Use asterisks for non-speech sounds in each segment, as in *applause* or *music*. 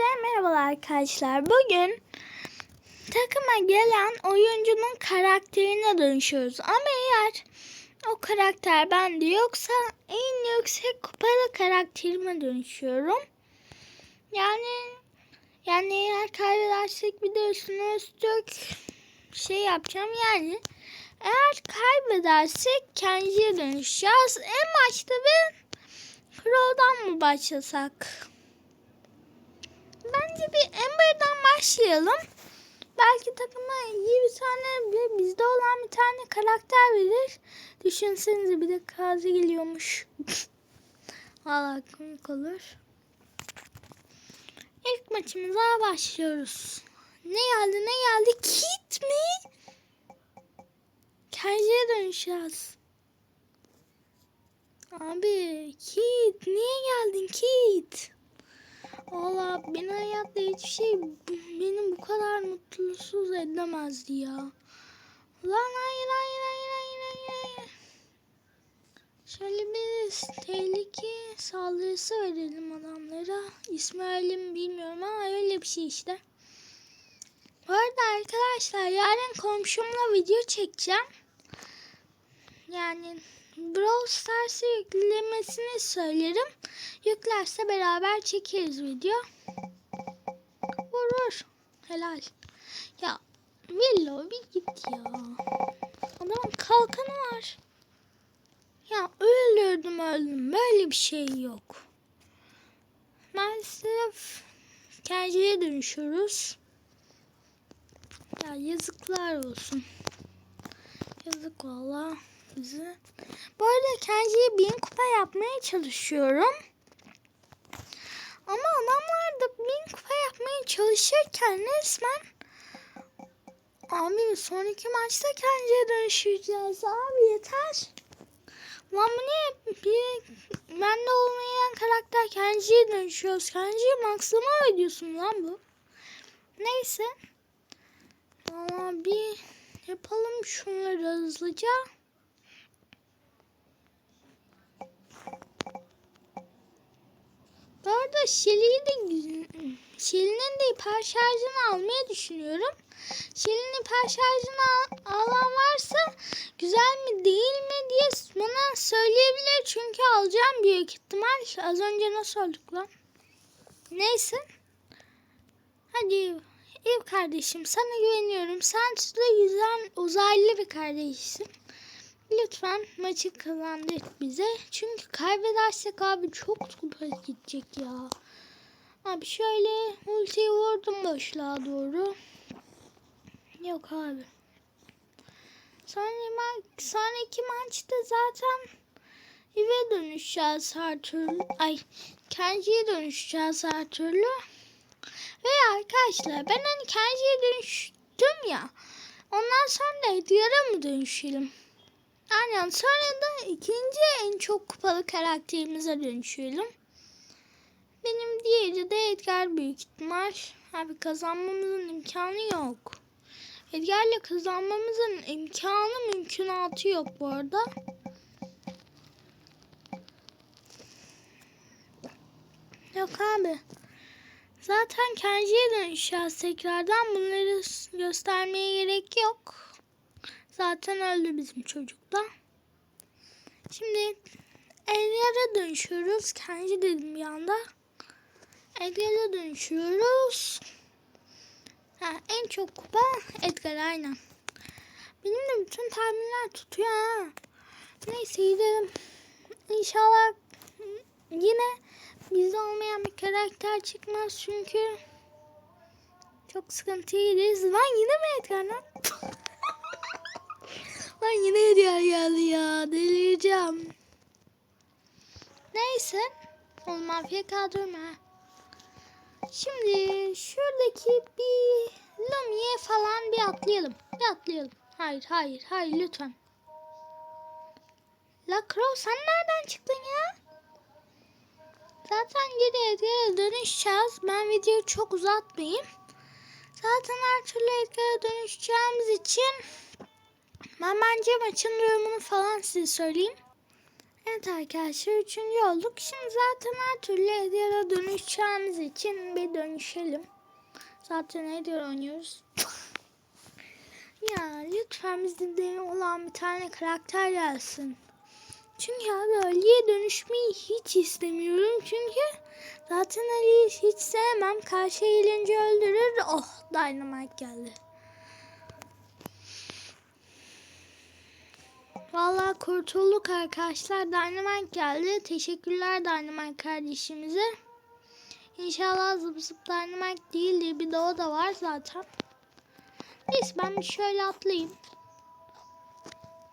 Hepinize merhabalar arkadaşlar. Bugün takıma gelen oyuncunun karakterine dönüşüyoruz. Ama eğer o karakter bende yoksa en yüksek kupalı karakterime dönüşüyorum. Yani yani eğer kaybedersek bir de üstüne üstlük şey yapacağım yani. Eğer kaybedersek Kenji'ye dönüşeceğiz. En başta bir Crow'dan mı başlasak? Bence bir Amber'dan başlayalım. Belki takıma iyi bir tane ve bizde olan bir tane karakter verir. Düşünsenize bir de Kazi geliyormuş. *laughs* Valla komik olur. İlk maçımıza başlıyoruz. Ne geldi ne geldi? Kit mi? Kenji'ye dönüşeceğiz. Abi Kit niye geldin Kit? Valla beni hayatta hiçbir şey benim bu kadar mutsuz edemezdi ya. Lan hayır hayır hayır hayır hayır. hayır. Şöyle bir tehlike saldırısı verelim adamlara. Mi bilmiyorum ama öyle bir şey işte. Bu arada arkadaşlar yarın komşumla video çekeceğim. Yani Brawl Stars'ı yüklemesini söylerim. Yüklerse beraber çekeriz video. Vur vur. Helal. Ya Willow bir git ya. Adamın kalkanı var. Ya öldürdüm öldüm. Böyle bir şey yok. Maalesef Kenji'ye dönüşüyoruz. Ya yazıklar olsun. Yazık valla bize. Bu arada Kenji'ye bin kupa yapmaya çalışıyorum. Ama adamlar da bin kupa yapmaya çalışırken resmen Abi sonraki maçta Kenji'ye dönüşeceğiz abi yeter. Lan bu ne? Bir bende olmayan karakter Kenji'ye dönüşüyoruz. Kenji'yi maksimum ediyorsun lan bu. Neyse. Ama bir yapalım şunları hızlıca. Bu arada Shelly'yi de Shelly'nin de hiper şarjını almayı düşünüyorum. Shelly'nin hiper şarjını al, alan varsa güzel mi değil mi diye bana söyleyebilir. Çünkü alacağım büyük ihtimal. Az önce nasıl olduk lan? Neyse. Hadi ev kardeşim sana güveniyorum. Sen de güzel uzaylı bir kardeşsin. Lütfen maçı kazandık bize. Çünkü kaybedersek abi çok kupa gidecek ya. Abi şöyle ultiyi vurdum boşluğa doğru. Yok abi. Sonra sonraki maçta zaten eve dönüşeceğiz her türlü. Ay Kenji'ye dönüşeceğiz her türlü. Ve arkadaşlar ben hani Kenji'ye dönüştüm ya. Ondan sonra Edgar'a mı dönüşelim? Aynen sonra da ikinci en çok kupalı karakterimize dönüşelim. Benim diğeri de Edgar büyük ihtimal. Abi kazanmamızın imkanı yok. Edgar'la kazanmamızın imkanı mümkünatı yok bu arada. Yok abi. Zaten Kenji'ye dönüşeceğiz tekrardan. Bunları göstermeye gerek yok. Zaten öldü bizim çocuk da. Şimdi Edgar'a dönüşüyoruz. Kenji dedim bir anda. Edgar'a dönüşüyoruz. Ha, en çok kupa Edgar aynen. Benim de bütün tahminler tutuyor ha. Neyse gidelim. İnşallah yine bizde olmayan bir karakter çıkmaz çünkü çok sıkıntı yeriz. Lan yine mi Edgar lan? Lan yine Edgar geldi ya. Delireceğim. Neyse. Oğlum afiyet kaldırma. Şimdi şuradaki bir Lumi'ye falan bir atlayalım. Bir atlayalım. Hayır hayır hayır lütfen. La sen nereden çıktın ya? Zaten geri Edgar'a dönüşeceğiz. Ben videoyu çok uzatmayayım. Zaten her türlü Edgar'a dönüşeceğimiz için ben bence maçın durumunu falan size söyleyeyim. Evet arkadaşlar üçüncü olduk. Şimdi zaten her türlü Edgar'a dönüşeceğimiz için bir dönüşelim. Zaten Edgar oynuyoruz. *laughs* ya lütfen bizde de olan bir tane karakter gelsin. Çünkü abi Ali'ye dönüşmeyi hiç istemiyorum. Çünkü zaten Ali'yi hiç sevmem. Karşı eğilince öldürür. Oh Dynamite geldi. Vallahi kurtulduk arkadaşlar. Dynamite geldi. Teşekkürler Dynamite kardeşimize. İnşallah zıp zıp Dynamite değildir. Bir de da var zaten. Neyse ben şöyle atlayayım.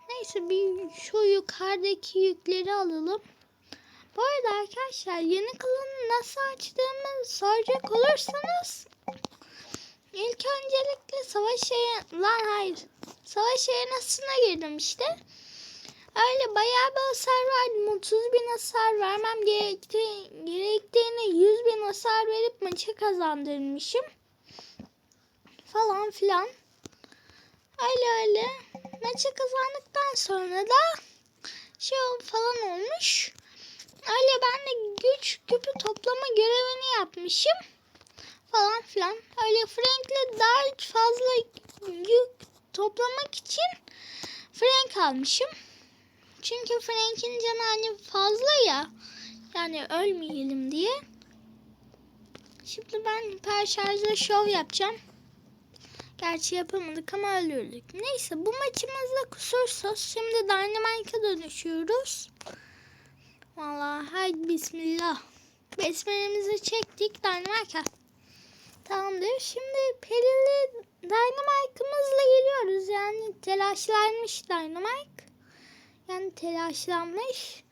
Neyse bir şu yukarıdaki yükleri alalım. Bu arada arkadaşlar yeni klanı nasıl açtığımı soracak olursanız ilk öncelikle savaş lan hayır savaş arenasına girdim işte. Öyle bayağı bir hasar verdim. 30 bin hasar vermem gerekti, gerektiğine 100 bin hasar verip maçı kazandırmışım. Falan filan. Öyle öyle. Maçı kazandıktan sonra da şey falan olmuş. Öyle ben de güç küpü toplama görevini yapmışım. Falan filan. Öyle Frank'le daha fazla yük toplamak için Frank almışım. Çünkü Frank'in canı hani fazla ya. Yani ölmeyelim diye. Şimdi ben hiper şov yapacağım. Gerçi yapamadık ama öldürdük. Neyse bu maçımızda kusursuz. Şimdi Dynamite'a dönüşüyoruz. Vallahi haydi bismillah. Besmelemizi çektik Dynamite'a. Tamamdır. Şimdi perili Dynamite'ımızla geliyoruz. Yani telaşlanmış Dynamite. Yani telaşlanmış.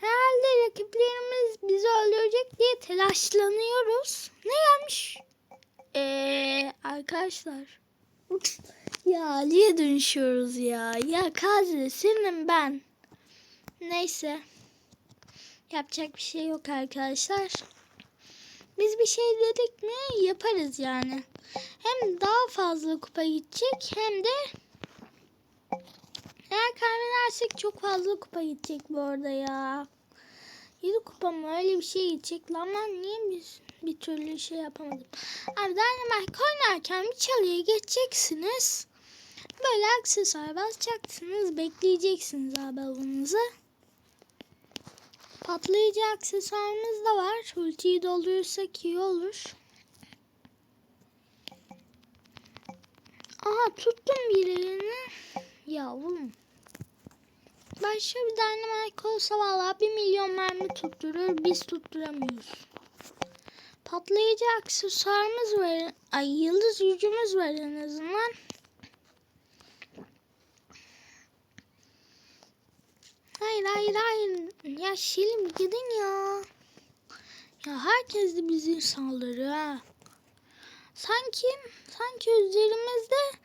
Herhalde rakiplerimiz bizi öldürecek diye telaşlanıyoruz. Ne gelmiş? Eee arkadaşlar. ya Ali'ye dönüşüyoruz ya. Ya Kazi senin ben. Neyse. Yapacak bir şey yok arkadaşlar. Biz bir şey dedik mi yaparız yani. Hem daha fazla kupa gidecek hem de eğer kaybedersek çok fazla kupa gidecek bu arada ya. 7 kupa mı öyle bir şey gidecek lan ben niye biz bir türlü şey yapamadım. Abi Dynamite oynarken bir çalıya geçeceksiniz. Böyle aksesuar basacaksınız. Bekleyeceksiniz abi avınızı. Patlayıcı aksesuarımız da var. Ultiyi doldurursak iyi olur. Aha tuttum birini. Ya oğlum. Başka bir dynamite olsa valla bir milyon mermi tutturur. Biz tutturamıyoruz. Patlayıcı aksesuarımız var. Ay yıldız gücümüz var en azından. Hayır hayır hayır. Ya Şilim gidin ya. Ya herkes de bizi saldırıyor. Sanki sanki üzerimizde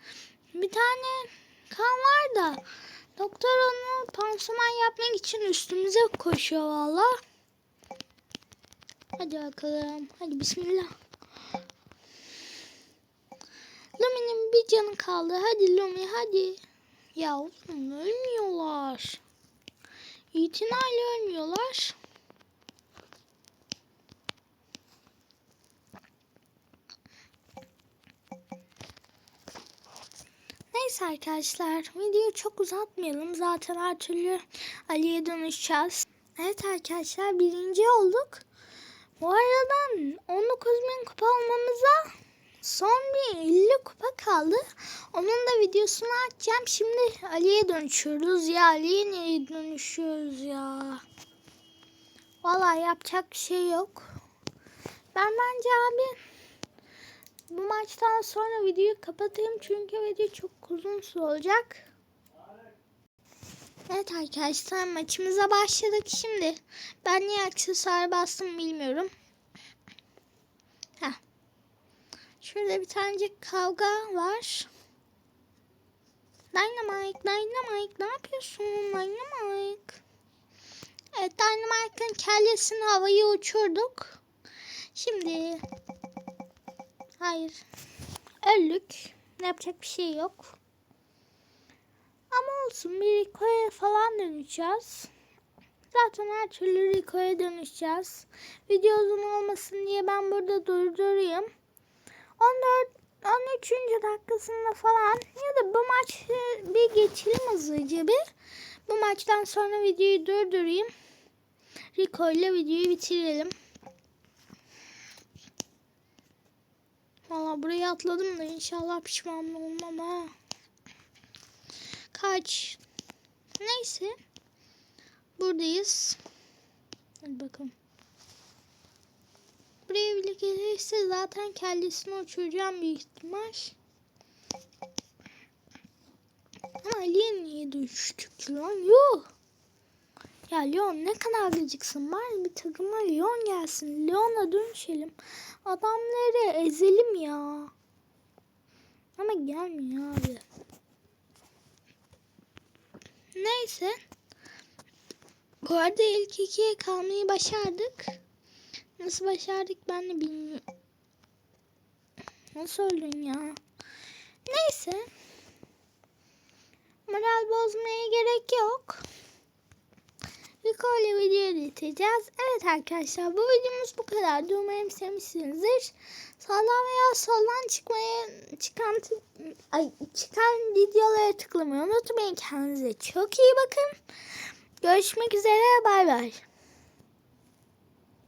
bir tane kan var da doktor onu pansuman yapmak için üstümüze koşuyor valla. Hadi bakalım. Hadi bismillah. Lumi'nin bir canı kaldı. Hadi Lumi hadi. Ya oğlum ölmüyorlar. İtinayla ölmüyorlar. Neyse arkadaşlar videoyu çok uzatmayalım. Zaten her türlü Ali'ye dönüşeceğiz. Evet arkadaşlar birinci olduk. Bu aradan 19 bin kupa almamıza son bir 50 kupa kaldı. Onun da videosunu açacağım. Şimdi Ali'ye dönüşüyoruz ya. Ali'ye nereye dönüşüyoruz ya? Vallahi yapacak bir şey yok. Ben bence abi bu maçtan sonra videoyu kapatayım. Çünkü video çok uzun olacak. Evet arkadaşlar maçımıza başladık şimdi. Ben niye aksesuar bastım bilmiyorum. Heh. Şurada bir tanecik kavga var. Dynamite, Dynamite ne yapıyorsun Dynamite? Evet Dynamite'ın kellesini havaya uçurduk. Şimdi hayır öldük. Yapacak bir şey yok. Ama olsun bir koya falan döneceğiz. Zaten her türlü Rico'ya dönüşeceğiz. Video uzun olmasın diye ben burada durdurayım. 14 13. dakikasında falan ya da bu maçı bir geçelim hızlıca bir. Bu maçtan sonra videoyu durdurayım. Rico ile videoyu bitirelim. Valla buraya atladım da inşallah pişman olmam ha. Kaç. Neyse. Buradayız. Hadi bakalım. Buraya bile gelirse zaten kellesini uçuracağım büyük ihtimal. Ama Ali'ye niye düştük lan? Yuh. Ya Leon ne kadar gıcıksın. Bari bir takıma Leon gelsin. Leon'a dönüşelim. Adamları ezelim ya. Ama gelmiyor abi. Neyse. Bu arada ilk ikiye kalmayı başardık. Nasıl başardık ben de bilmiyorum. Nasıl öldün ya? Neyse. Moral bozmaya gerek yok. Rico ile videoyu bitireceğiz. Evet arkadaşlar bu videomuz bu kadar. Umarım sevmişsinizdir. Sağdan veya soldan çıkmaya çıkan ay, çıkan videolara tıklamayı unutmayın. Kendinize çok iyi bakın. Görüşmek üzere. Bay bay.